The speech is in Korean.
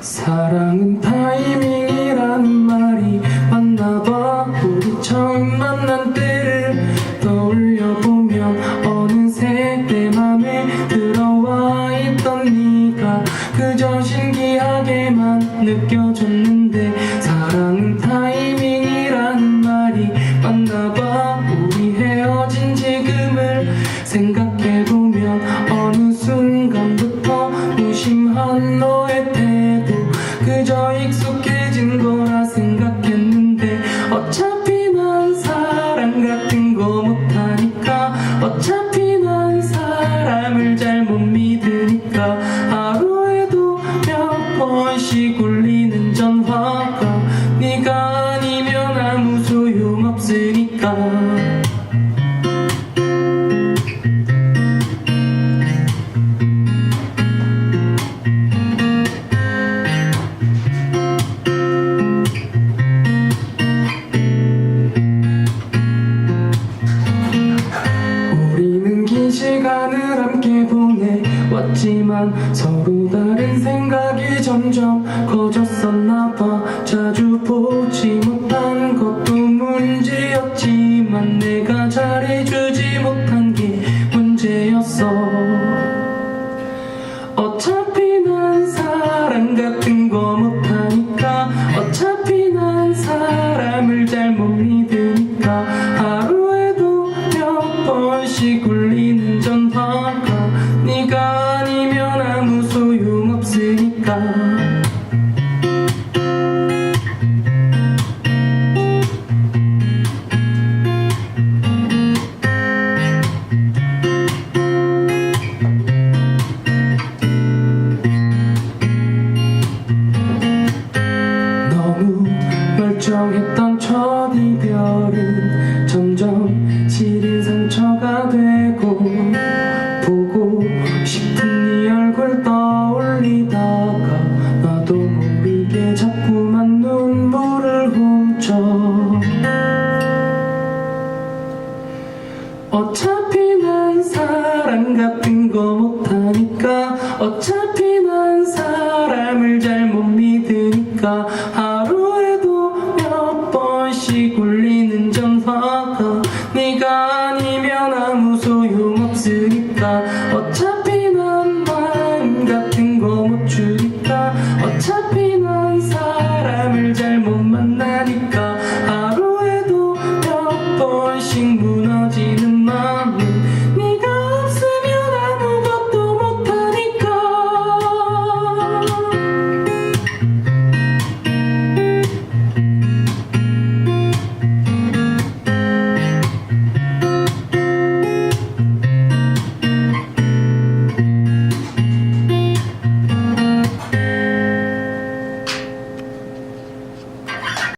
사랑은 타이밍이라는 말이 맞나봐. 우리 처음 만난 때를 떠올려보면 어느새 내 맘에 들어와 있던 네가 그저 신기하게만 느껴졌는데 사랑은 타이밍 한 너의 태도 그저 익숙해진 거라 생각했는데 어차피 난 사랑 같은 거 못하니까 어차피 난 사람을 잘 못 믿으니까 하루에도 몇 번씩 울리는 전화가 네가 보내왔지만 서로 다른 생각이 점점 커졌었나 봐. 자주 보지 못한 것도 문제였지만 내가 잘해주지 못한 게 문제였어. 어차피 난 사랑 같은 거 못하니까 어차피 난 사람을 잘 못 믿으니까 하루에도 몇 번씩 울리 소용없으니까 너무 멀쩡했던 어차피 난 사람 같은 거 못하니까 어차피 난 사람을 잘 못 믿으니까 하루에도 몇 번씩 울리는 전화가 네가 아니면 아무 소용없으니까 어차피